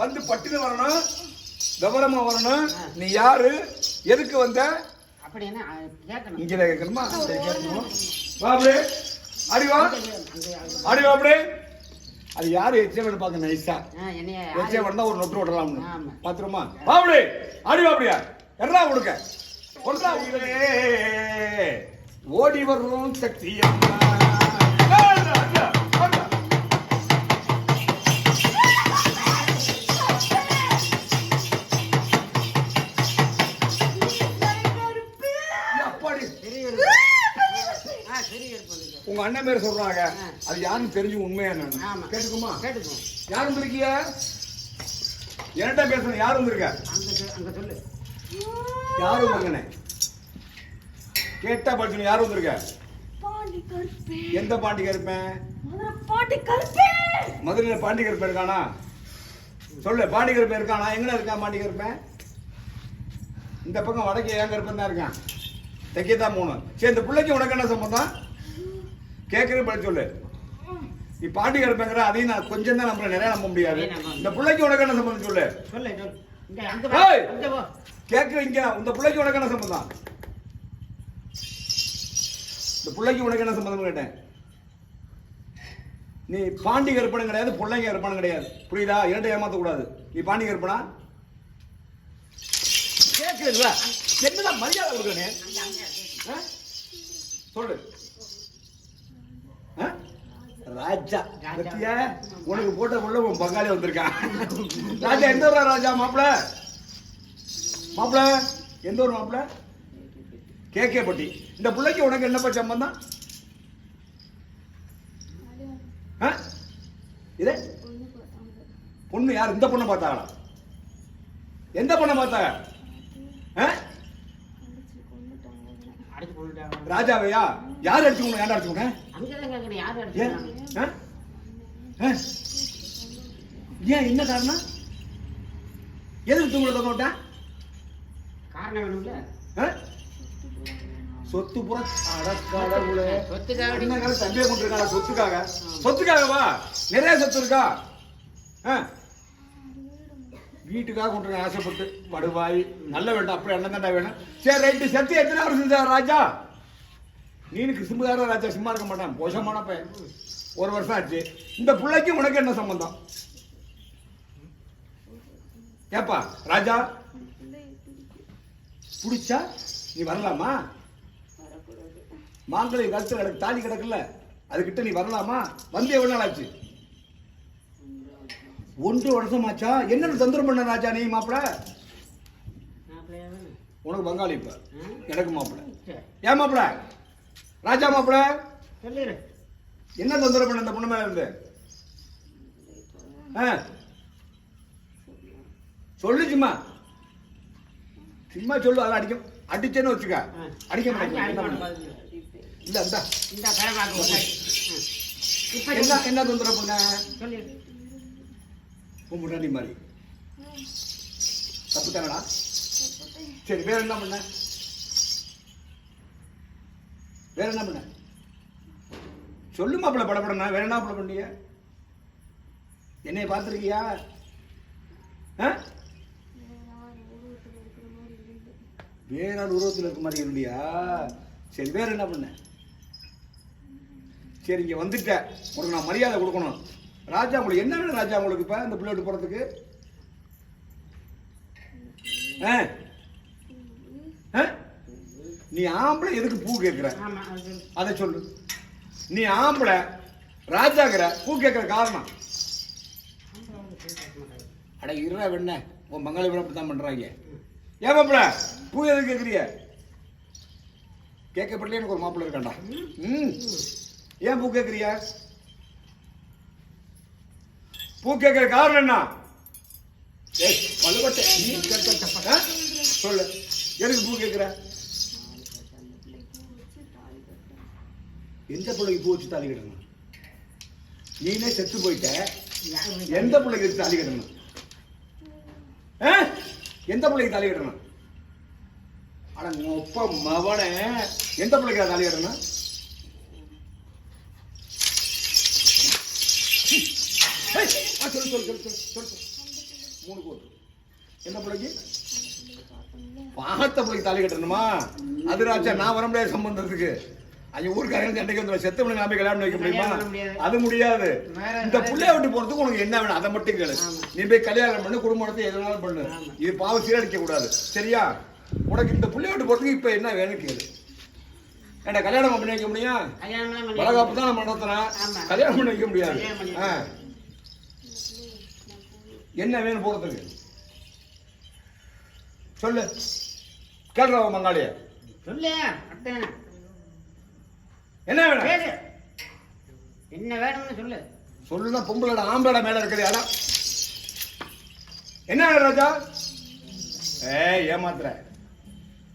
வந்து பட்டுன்னு வரணும் விவரமா வரணும். நீ யாரு? எதுக்கு வந்த? இங்கே கேட்கணுமா. இங்க கேட்கணும்? வா அப்படியே அடி வா. அங்க அடி வா அப்படியே அது யாரு? எச்சம் பார்க்க நைஸா எச்சம் வந்தா ஒரு நொட்டு விடலாம்னு. பாத்துருமா வா அப்படியே அடி வா அப்படியா? எறா கொடுக்க உயிரே. ஓடி வரும் சக்தி அம்மா. உங்க அண்ணன் பேர் சொல்றாங்க. அது யாருன்னு தெரிஞ்சு உண்மையா ஆமா. கேட்டுக்குமா? கேட்டுக்குவோம். யார் வந்திருக்கிய என்கிட்ட பேசுறேன் யார் வந்திருக்க? அங்க சொல்- அங்க சொல்லு. யாரு வந்தனே கேட்டா படிச்சு யார் வந்திருக்க? எந்த பாண்டி கருப்பேன்? மதுரையில பாண்டி கருப்பேன் இருக்கானா? சொல்லு பாண்டி கருப்பேன் இருக்கானா? எங்கன இருக்கான் பாண்டி கருப்பேன்? இந்த பக்கம் வடக்கே ஏன் கருப்பன் தான் இருக்கான். தெற்கே தான் மூணு சரி இந்த பிள்ளைக்கு உனக்கு என்ன சம்பந்தம்? கேட்கறது படிச்சு சொல்லு. நீ பாண்டி கருப்பேங்கிற அதையும் நான் கொஞ்சம் தான் நம்புறேன். நிறைய நம்ப முடியாது. இந்த பிள்ளைக்கு உனக்கு என்ன சம்பந்தம் சொல்லு? கேட்குற இங்க இந்த பிள்ளைக்கு உனக்கு என்ன சம்பந்தம்? இந்த பிள்ளைக்கு உனக்கு என்ன சம்பந்தம் கேட்டேன். நீ பாண்டி கருப்பனும் கிடையாது பிள்ளைங்க கருப்பனும் கிடையாது. புரியுதா? இரண்டை ஏமாத்த கூடாது நீ பாண்டி கருப்பனா கேட்குறதுல என்னதான் மரியாதை கொடுக்கணே அங்க அங்க சொல்லு? ராஜா. பத்தியா உனக்கு போட்ட புள்ள உன் பங்காளி வந்திருக்கான் ராஜா எந்த ஊரா ராஜா மாப்பிள? மாப்பிள எந்த ஊர் மாப்பிள? கேகே பட்டி. இந்த பிள்ளைக்கு உனக்கு என்னப்பா சம்பந்தம்? இது? பொண்ணு யார்? இந்த பொண்ணை பார்த்தாங்களா எந்த பொண்ணை பார்த்தாங்க ராஜாவையா? யார் அடிச்சுக்கணும் ஏன்டா அடிச்சுக்கணும் ஏன்? என்ன காரணம்? எதுக்கு தூங்கல தொங்க விட்டா காரணம் வேணும்ல? சொத்து புற அடக்கடவுளே சொத்துக்காக என்ன கொண்டிருக்காங்க சொத்துக்காக. சொத்துக்காகவா நிறைய சொத்து இருக்கா? வீட்டுக்காக கொண்டிருக்க ஆசைப்பட்டு வடுவாய் நல்ல வேண்டாம் அப்படி அண்ணன் தாண்டா வேணும். சரி ரைட்டு சத்து எத்தனை வருஷம் இருந்தா ராஜா? நீனுக்கு சிம்புதார ராஜா சும்மா இருக்க மாட்டான். போஷமான பையன் ஒரு வருஷம் ஆச்சு. இந்த பிள்ளைக்கு உனக்கு என்ன சம்பந்தம்? ஏப்பா ராஜா? பிடிச்சா நீ வரலாமா? மாங்கலை கழுத்து கிடக்கு தாலி கிடக்குல்ல அதுகிட்ட நீ வரலாமா? வந்து எவ்வளவு நாள் ஆச்சு? ஒன்று வருஷம் ஆச்சா என்னென்ன தொந்தரவு பண்ண ராஜா நீ மாப்பிள? உனக்கு பங்காளி இப்ப. எனக்கு மாப்பிள. ஏன் மாப்பிள? ராஜா மாப்பிள. என்ன தொந்தரவு பண்ண இந்த பொண்ணு மேல இருந்து? சொல்லு சும்மா. சும்மா சொல்லு அதெல்லாம் அடிக்க அடிச்சேன்னு வச்சுக்க. அடிக்க பதில். இல்ல. இப்ப என்ன. என்ன தொந்தரவு பண்ண? முன்னாடி மாதிரி. தப்பு தானடா? சரி வேற என்ன பண்ண? வேற என்ன பண்ண? சொல்லு மாப்பிள்ள படப்படனா வேற என்ன மாப்பிள்ள பண்ணீங்க? என்னைய பார்த்துருக்கியா? வேற ஆள் உருவத்தில் இருக்க மாதிரி இருந்தியா சரி வேற என்ன பண்ண? சரி இங்கே வந்துட்ட. உனக்கு நான் மரியாதை கொடுக்கணும். ராஜா உங்களுக்கு என்ன வேணும் ராஜா உங்களுக்கு இப்போ இந்த பிள்ளைட்டு போகிறதுக்கு ஆ? நீ ஆம்பளை எதுக்கு பூ கேட்குற ஆமா அது சொல்லு. நீ ஆம்பளை ராஜாங்கிற பூ கேட்குற காரணம்? அட இருடா வெண்ண உன் பங்காளி கூட தான் பண்றாங்க. ஏன் மாப்பிள பூ எதுக்கு கேட்குறிய கேட்கப்படல எனக்கு ஒரு மாப்பிள்ளை இருக்காண்டா ம். ஏன் பூ கேட்குறிய பூ கேட்குற காரணம் என்ன? ஏய் பழுவட்டை நீ கேட்க? சொல்லு. எதுக்கு பூ கேட்குற எந்த பிள்ளைக்கு பூ வச்சு தாலி கட்டணும்? நீனே செத்து போயிட்ட. எந்த பிள்ளைக்கு வச்சு தாலி கட்டணும்? எந்த பிள்ளைக்கு தாலி கட்டணும்? அட ஒப்ப மவனே. எந்த பிள்ளைக்கு தாலி கட்டணும்? சொல்லு சொல்லு சொல்லு சொல்லு. மூணு கோட்டு. என்ன பிள்ளைக்கு? பார்த்த பிள்ளைக்கு தாலி கட்டணுமா? அது ராஜா நான் வர முடியாது சம்பந்தத்துக்கு. அங்க ஊருக்காரங்க சண்டைக்கு வந்து செத்த பிள்ளை நாம கல்யாணம் வைக்க முடியுமா. அது முடியாது. இந்த புள்ளைய விட்டு போறதுக்கு உனக்கு என்ன வேணும்? அதை மட்டும் கேளு. நீ போய் கல்யாணம் பண்ணு குடும்பத்தை எதனாலும் பண்ணு. இது பாவம் சீரழிக்க கூடாது. சரியா? உனக்கு இந்த புள்ளைய விட்டு போறதுக்கு இப்ப என்ன வேணும் கேளு. ஏன்டா கல்யாணம் பண்ணி வைக்க முடியும் வளகாப்பு தான் நம்ம நடத்துறோம் ஆமா. கல்யாணம் பண்ணி வைக்க முடியாது. என்ன வேணும் போறதுக்கு? சொல்லு. கேட்கல மங்காளிய? சொல்லு என்ன வேணும்? பேசு என்ன வேணும்னு சொல்லு. சொல்லுனா பொம்பளோட ஆம்பளை மேல இருக்குது இடம் என்ன வேணும் ராஜா? ஏய் ஏமாத்துற.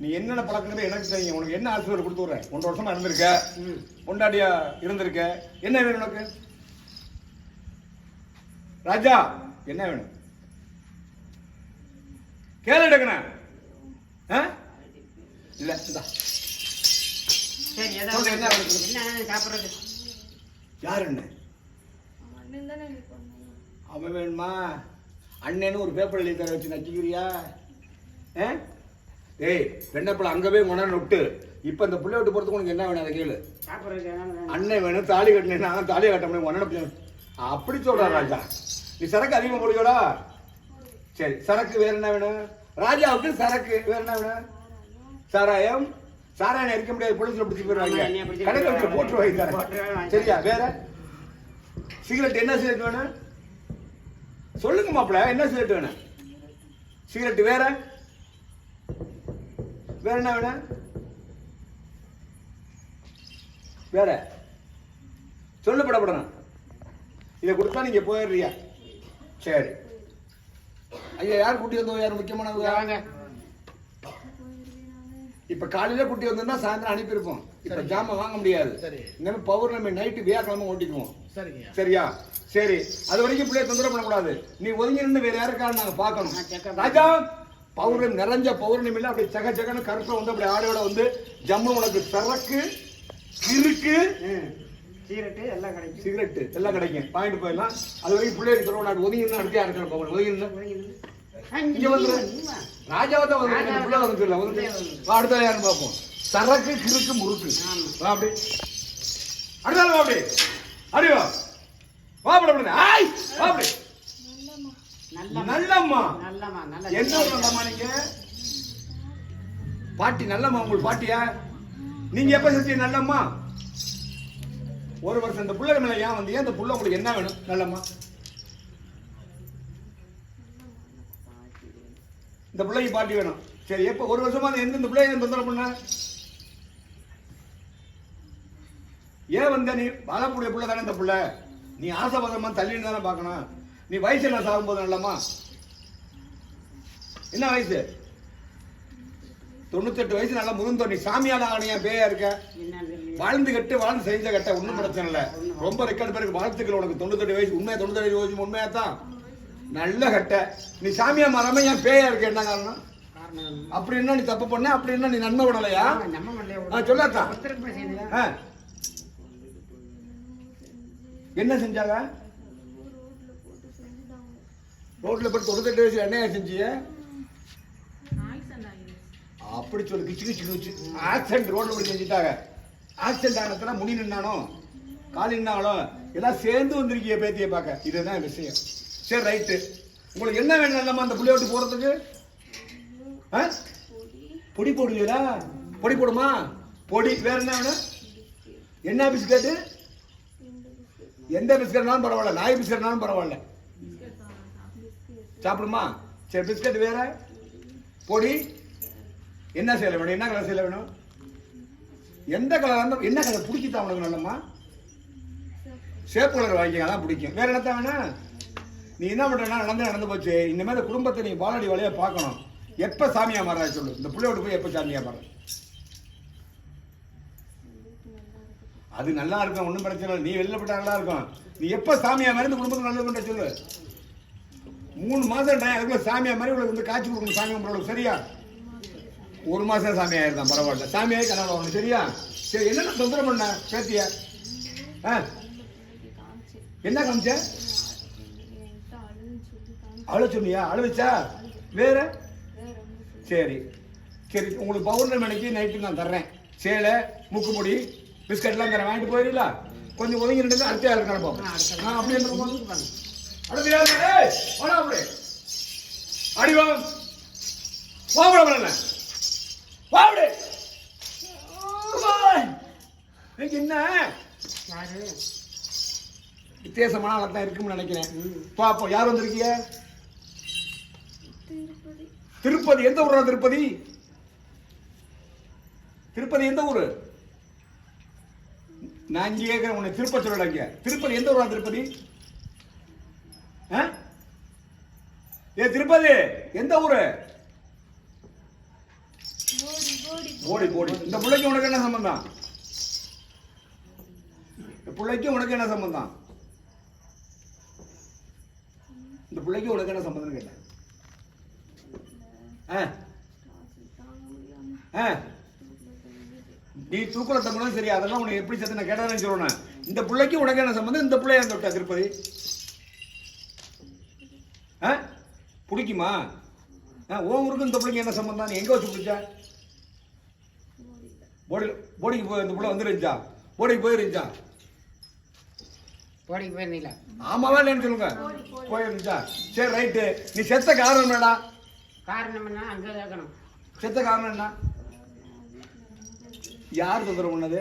நீ என்னென்ன பழக்கங்கிறது எனக்கு தெரியும். உனக்கு என்ன ஆசீர்வாதம் கொடுத்து விடுறேன்? ஒன்றரை வருஷமா இருந்திருக்க. ம். பொண்டாட்டியா இருந்திருக்க. என்ன வேணும் உனக்கு? ராஜா என்ன வேணும்? கேளு எடுக்கணும் இல்ல இந்தா. சரி சொல்லு, ஏதாவது என்ன? சாப்பிட்றது யார் அண்ணன் அவன் வேணுமா? அண்ணன்னு ஒரு பேப்பர் எழுதி தர வச்சு நச்சிக்கிறியா? ஏய் வெண்ணப்பழம் அங்க போய் கொண்டாந்து நொட்டு இப்ப இந்த புள்ளை விட்டு போறதுக்கு உனக்கு என்ன வேணும்? அதை கேளு. வேணும். அண்ணன் வேணும் தாலி கட்டினேன் நான் தாலி கட்ட முடியும் உன்னோட அப்படி சொல்ற ராஜா. நீ சரக்கு அதிகமா போடுவியோடா? சரி சரக்கு வேற என்ன வேணும்? ராஜாவுக்கு சரக்கு வேற என்ன வேணும்? சாராயம் சாராயம் இருக்க முடியாது போலீஸ்ல பிடிச்சி போயிருவாங்க கடையில் வச்சு போட்டு வாங்கி போட்டு தரேன் வாங்கி சரியா வேற? சிகரெட் என்ன சிகரெட் வேணும்? சொல்லுங்க மாப்பிள என்ன சிகரெட் வேணும்? சிகரெட் வேற? வேற என்ன வேணும்? வேற? சொல்லு படப்படணும் இதை கொடுத்தா நீங்க போயிடுறியா சரி. ஐயா யார் குட்டி வந்தோம் யார் முக்கியமானவங்க வாங்க இப்ப காலையில குட்டி வந்தோம்னா சாயந்தரம் அனுப்பியிருப்போம். இப்ப ஜாமான் வாங்க முடியாது. சரி. இனிமே பௌர்ணமி நைட்டு வியாக்கிழமை ஓட்டிக்குவோம். சரியா? சரி. அது வரைக்கும் பிள்ளைய தொந்தரவு பண்ணக்கூடாது. நீ ஒதுங்கி நின்று வேற யாருக்காவது நாங்க பார்க்கணும். ராஜா பௌர்ணமி நிறைஞ்ச பௌர்ணமியில அப்படியே சக சகன்னு கருப்பை வந்து அப்படி ஆடையோட வந்து ஜம்மு உனக்கு சரக்கு கிறுக்கு ம். சீரட்டு எல்லாம் கிடைக்கும். சிகரெட் எல்லாம் கிடைக்கும். வாங்கிட்டு போயிடலாம். அது வரைக்கும் பிள்ளைய சொல்லுவோம் நான் ஒதுங்கி நின்று அடுத்து யாருக்கான போகணும் ஒதுங்கி நின்று இங்க வந்து ராஜாவை தான் வந்து ராஜாவை பிள்ளை வந்து சொல்ல வந்து வா, அடுத்த யாரும் பார்ப்போம். சரக்கு கிறுக்கு முறுக்கு. ஆமா. வா அப்படி. அடுத்த வா அப்படி. அப்படி வா. வா அப்படி ஆய்! வா அப்படி. நல்ல நல்லம்மா. நல்லம்மா நல்ல என்ன நல்லம்மா நீங்க? பாட்டி நல்லம்மா உங்களுக்கு பாட்டியா? நீங்க எப்ப செஞ்சீங்க நல்லம்மா? ஒரு வருஷம் இந்த புள்ள மேல ஏன் வந்து இந்த புள்ள உங்களுக்கு என்ன வேணும்? நல்லம்மா. இந்த பிள்ளைக்கு பாட்டி வேணும். சரி எப்ப ஒரு வருஷமா எந்த இந்த பிள்ளைய தொந்தரவு பண்ண? ஏன் வந்த நீ? வாழக்கூடிய புள்ள தானே இந்த புள்ள. நீ ஆசைவாதமா தள்ளின்னு தானே பார்க்கணும். நீ வயசு என்ன சாகும்போது நல்லம்மா? என்ன வயசு? தொண்ணூத்தெட்டு வயசு நல்லா முருந்தோ நீ சாமியால ஆணையா பேயா இருக்க. வாழ்ந்து கட்டு வாழ்ந்து செஞ்ச கட்ட ஒண்ணும் பிரச்சனை இல்ல. ரொம்ப ரெக்கார்டு பேருக்கு வாழ்த்துக்கள் உனக்கு. தொண்ணூத்தெட்டு வயசு உண்மையா தொண்ணூத்தெட்டு வயசு உண்மையா தான் நல்ல கட்ட. நீ சாமியா மரமா ஏன் பேயா இருக்க என்ன காரணம்? அப்படி என்ன நீ தப்பு பண்ண? அப்படி என்ன நீ நன்மை விடலையா? சொல்லாத்தா. என்ன செஞ்சாங்க? ரோட்ல போய் தொண்ணூத்தெட்டு வயசு என்னையா செஞ்சிய? அப்படி சொல்லு கிச்சு கிச்சு கிச்சு. ஆக்சிடென்ட் ரோட்ல போய் செஞ்சுட்டாங்க. ஆக்சிடென்ட் ஆனதுல முடி நின்னானோ கால் நின்னாலோ எல்லாம் சேர்ந்து வந்திருக்கிய பேத்திய பார்க்க. இதுதான் விஷயம். சரி ரைட்டு உங்களுக்கு என்ன வேணும் இல்லாம அந்த புள்ளைய விட்டு போறதுக்கு? ஆ? பொடி போடுவீரா? பொடி போடுமா? பொடி. வேற என்ன வேணும்? என்ன பிஸ்கட்டு? எந்த பிஸ்கட்னாலும் பரவாயில்ல. நாய் பிஸ்கட்னாலும் பரவாயில்ல. சாப்பிடுமா? சரி பிஸ்கட் வேற. பொடி. என்ன செய்யல வேணும்? என்ன கலர் செய்யல வேணும்? எந்த கலர் என்ன கலர் பிடிக்கிட்டா உனக்கு நல்லம்மா? சேப்பு. கலர் வாங்கிக்க அதான் பிடிக்கும். வேற என்னத்த வேணும்? நீ என்ன பண்ணுறனா நடந்து நடந்து போச்சு. இந்த மாதிரி குடும்பத்தை நீ வாழடி வழியாக பார்க்கணும். எப்போ சாமியாக மாறா சொல்லு. இந்த பிள்ளையோட போய் எப்போ சாமியாக மாற அது நல்லா இருக்கும் ஒன்றும் பிரச்சனை இல்லை. நீ வெளில போட்டா நல்லா இருக்கும். நீ எப்போ சாமியாக மாறி இந்த குடும்பத்துக்கு நல்லது பண்ணுற சொல்லு. மூணு மாதம் டைம் அதுக்குள்ள சாமியாக மாதிரி உங்களுக்கு வந்து காய்ச்சி கொடுக்கணும் சாமி கும்பிடுறது சரியா? ஒரு மாதம் சாமி ஆயிருந்தான் பரவாயில்ல. சாமி ஆகி கனவுல வரணும் சரியா? சரி என்னென்ன தொந்தரவு பண்ண பேத்திய? ஆ? என்ன காமிச்ச? அழ சொன்னியா அழ வச்சா? வேற? சரி. சரி உங்களுக்கு பௌர்ணமி அன்னைக்கு நைட்டு நான் தர்றேன். சேலை மூக்குமுடி பிஸ்கட்லாம் தரேன் வாங்கிட்டு போயிருங்களா கொஞ்சம் ஒதுங்கி நின்று அடுத்த யாருக்கு நடப்போம் ஆ, அடுத்த நான் அப்படியே. அடுத்த யாரு ஏய், வாடா அப்படியே அடி வா வாபட பண்ணல வாபடு என்ன? வித்தியாசமான ஆளத்தான் இருக்கும்னு நினைக்கிறேன். பாப்போம் யார் வந்திருக்கீங்க? திருப்பதி. எந்த ஊரா திருப்பதி? திருப்பதி எந்த ஊரு? நான் இங்கே கேட்கிறேன் உன்னை திருப்பதி சொல்லல இங்க. திருப்பதி எந்த ஊரா திருப்பதி? ஏ திருப்பதி எந்த ஊரு? போடி போடி. இந்த பிள்ளைக்கு உனக்கு என்ன சம்பந்தம்? இந்த பிள்ளைக்கு உனக்கு என்ன சம்பந்தம்? இந்த பிள்ளைக்கு உனக்கு என்ன சம்பந்தம் கேட்டேன். ஆ. ஆ. நீ தூக்குற தங்கணும் சரி அதெல்லாம் உனக்கு எப்படி சத்து நான் கேட்டதான் சொல்லணும் இந்த பிள்ளைக்கு உனக்கு என்ன சம்பந்தம் இந்த பிள்ளைய அந்த விட்டா திருப்பதி? ஆ? பிடிக்குமா? ஆ உன் ஊருக்கு இந்த பிள்ளைக்கு என்ன சம்பந்தம் நீ எங்க வச்சு பிடிச்ச? போடி போடிக்கு போய் இந்த பிள்ளை வந்துருந்துச்சா? போடிக்கு போயிருந்துச்சா? போடிக்கு போயிருந்தீங்களா? ஆமாவா இல்லைன்னு சொல்லுங்க. போயிருந்துச்சா? சரி ரைட்டு. நீ செத்த காரணம் என்னடா? காரணம் என்ன? அங்கே கேட்கணும் செத்த காரணம் என்ன? யார் தொந்தரவு பண்ணது?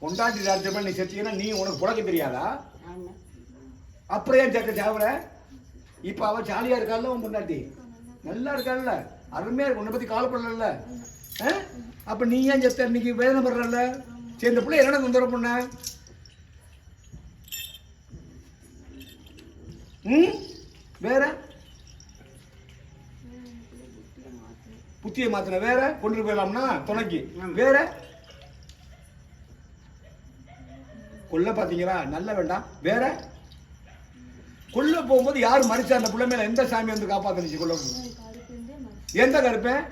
பொண்டாட்டி ராஜ்யமா நீ செத்தீங்கன்னா நீ உனக்கு புழக்க தெரியாதா. அப்புறம் ஏன் ஜக்க சாவுற இப்ப அவ ஜாலியா இருக்காள்ல உன் பொண்டாட்டி? நல்லா இருக்காள்ல. அருமையா இருக்கு. உன்னை பத்தி கவலைப்படல அப்ப நீ ஏன் செத்த? இன்னைக்கு வேதனை படுறல சரி இந்த பிள்ளை என்ன தொந்தரவு பண்ண? ம்? வேற? புத்தியை மாத்தின வேற கொண்டு போயிடலாம்னா துணைக்கு. வேற? கொல்ல பாத்தீங்களா? நல்ல வேண்டாம் வேற? கொல்ல போகும்போது யார் மறிச்சா அந்த பிள்ளை மேல? எந்த சாமி வந்து காப்பாத்துனுச்சு கொல்ல எந்த கருப்பேன்?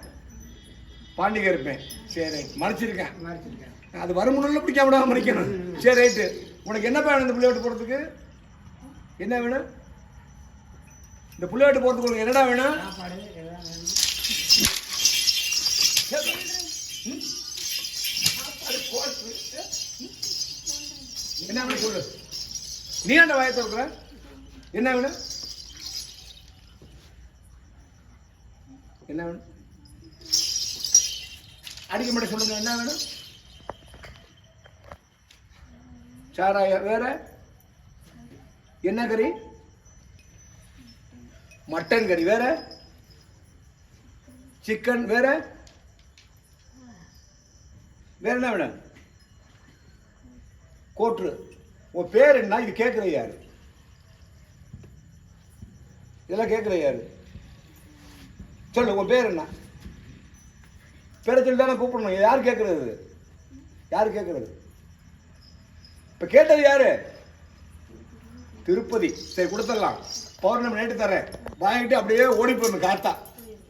பாண்டி கருப்பேன். சரி ரைட். மறைச்சிருக்கேன். மறைச்சிருக்கேன். அது வருமுன்னுள்ள பிடிக்காம விடாம மறைக்கணும். சரி ரைட்டு. உனக்கு என்ன வேணும் இந்த பிள்ளையோட்டு போறதுக்கு? என்ன வேணும்? இந்த பிள்ளையோட்டு போறதுக்கு உனக்கு என்னடா வேணும். என்ன வேணும் சொல்லு? நீ அந்த வாயை திறக்கிற? என்ன வேணும்? என்ன வேணும்? அடிக்க மட்டும் சொல்லுங்க. என்ன வேணும்? சாராய வேற? என்ன கறி? மட்டன் கறி வேற? சிக்கன் வேற? வேற என்ன வேணும்? கோட்ரு உன் பேர் என்ன? இது கேட்குற யாரு? இதெல்லாம் கேட்குற யாரு? சொல்லு உன் பேர் என்ன? பேரை சொல்லி தானே கூப்பிடணும். யார் கேட்குறது? யார் கேட்குறது? இப்போ கேட்டது யாரு? திருப்பதி. சரி கொடுத்துடலாம். பௌர்ணமி நைட்டு தரேன் வாங்கிட்டு அப்படியே ஓடி போயிடணும் காத்தா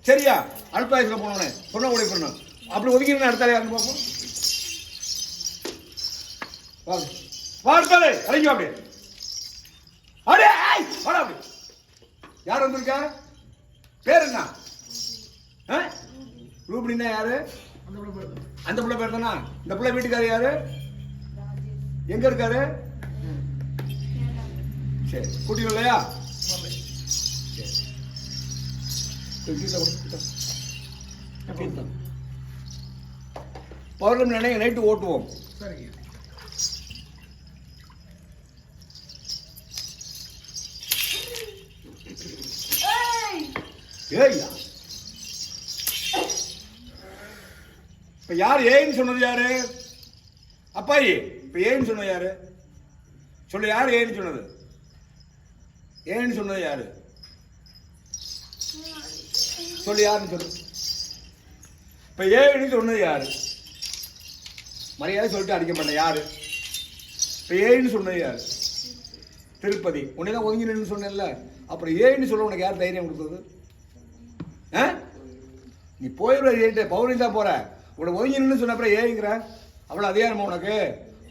சரியா? அல்பாயசில் போனோன்னே சொன்ன ஓடி போயிடணும். அப்படி ஒதுக்கி அடுத்தாலே யாருன்னு பார்ப்போம். வார்த்தாலே இறங்கி அப்படி அடே ஆய் வாடா அப்படி. யார் வந்திருக்கா? பேர் என்ன? ஆ? யாரு? அந்த பிள்ளை பேர் தானா? இந்த பிள்ளை வீட்டுக்காரர் யாரு? எங்க இருக்காரு? சரி கூட்டிட்டு இல்லையா? சரி. பௌர்ணமி நினைக்க நைட்டு ஓட்டுவோம். சரிங்க. ஏய்யா. இப்ப யார் ஏன்னு சொன்னது யாரு? அப்பாயி இப்ப ஏன்னு சொன்னது யாரு? சொல்லு யாரு ஏன்னு சொன்னது? ஏன்னு சொன்னது யாரு? சொல்லு யாருன்னு சொல்லு. இப்ப ஏன்னு சொன்னது யாரு? மரியாதை சொல்லிட்டு அடிக்க மாட்டேன் யாரு? இப்ப ஏன்னு சொன்னது யாரு? திருப்பதி. உன்னை தான் ஒதுங்கி சொன்னேன்ல. அப்புறம் ஏன்னு சொல்ல உனக்கு யார் தைரியம் கொடுத்தது? ஆ? நீ போயிடுற ஏன்ட்டு தான் போற. உன்னை ஒதுங்கி நின்று சொன்ன அப்புறம் ஏங்கிற அவ்வளோ அதிகாரமா உனக்கு?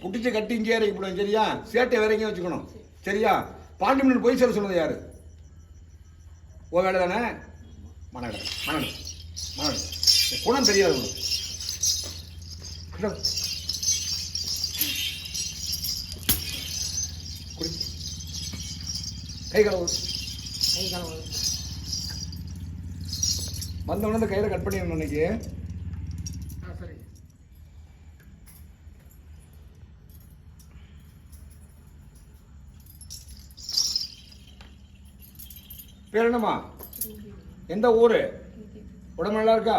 புட்டிச்சு கட்டி இங்கே இறக்கி போடுவேன் சரியா? சேட்டை வேற எங்கேயும் வச்சுக்கணும் சரியா? பாண்டிமன் போய் சேர சொன்னது யாரு? ஓ வேலை தானே? மனடு மனடு மனடு குணம் தெரியாது உனக்கு. கை கலவு கை கலவு வந்த உடனே இந்த கையில கட் பண்ணிடணும் இன்னைக்கு. ஆ சரி. பேர் என்னம்மா? எந்த ஊரு? உடம்பு நல்லா இருக்கா?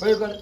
போய் உட்காரு